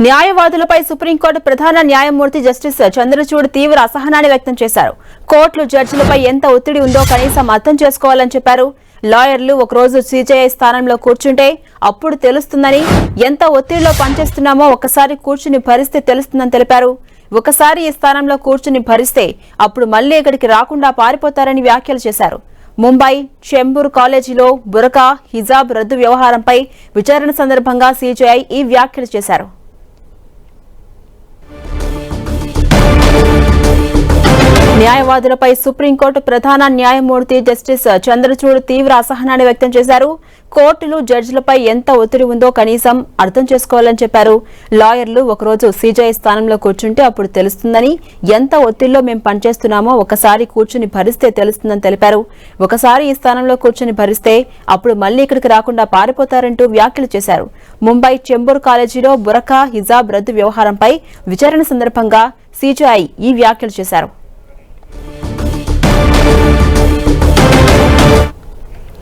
న్యాయవాదులపై supreme court ప్రధాన న్యాయమూర్తి justice Chandrachud తీవ్ర అసహనాన్ని వ్యక్తం చేశారు. కోర్టులు జడ్జిలపై ఎంత ఒత్తిడి ఉందో కనీసం అర్థం చేసుకోవాలని చెప్పారు. లాయర్లు ఒకరోజు సీజేఐ స్థానంలో కూర్చుంటే అప్పుడు తెలుస్తుందని ఎంత ఒత్తిడిలో పనిచేస్తున్నామో ఒకసారి కూర్చుని భరిస్తే తెలుస్తుందని తెలిపారు. ఒకసారి ఈ స్థానంలో కూర్చుని భరిస్తే అప్పుడు మళ్ళీ ఇక్కడికి రాకుండా పారిపోతారని వ్యాఖ్యలు చేశారు. ముంబై చెంబూర్ కాలేజీలో బురకా హిజాబ్ రద్దు వ్యవహారంపై విచారణ సందర్భంగా సీజేఐ ఈ వ్యాఖ్యలు చేశారు. న్యాయవాదులపై సుప్రీంకోర్టు ప్రధాన న్యాయమూర్తి జస్టిస్ చంద్రచూడ్ తీవ్ర అసహనాన్ని వ్యక్తం చేశారు. కోర్టులు జడ్జిలపై ఎంత ఒత్తిడి ఉందో కనీసం అర్థం చేసుకోవాలని చెప్పారు. లాయర్లు ఒకరోజు సీజీఐ స్థానంలో కూర్చుంటే అప్పుడు తెలుస్తుందని ఎంత ఒత్తిడిలో మేము పనిచేస్తున్నామో ఒకసారి కూర్చుని భరిస్తే తెలుస్తుందని తెలిపారు. ఒకసారి ఈ స్థానంలో కూర్చుని భరిస్తే అప్పుడు మళ్ళీ ఇక్కడికి రాకుండా పారిపోతారంటూ వ్యాఖ్యలు చేశారు. ముంబై చెంబూర్ కాలేజీలో బురకా హిజాబ్ రద్దు వ్యవహారంపై విచారణ సందర్భంగా సీజీఐ ఈ వ్యాఖ్యలు చేశారు.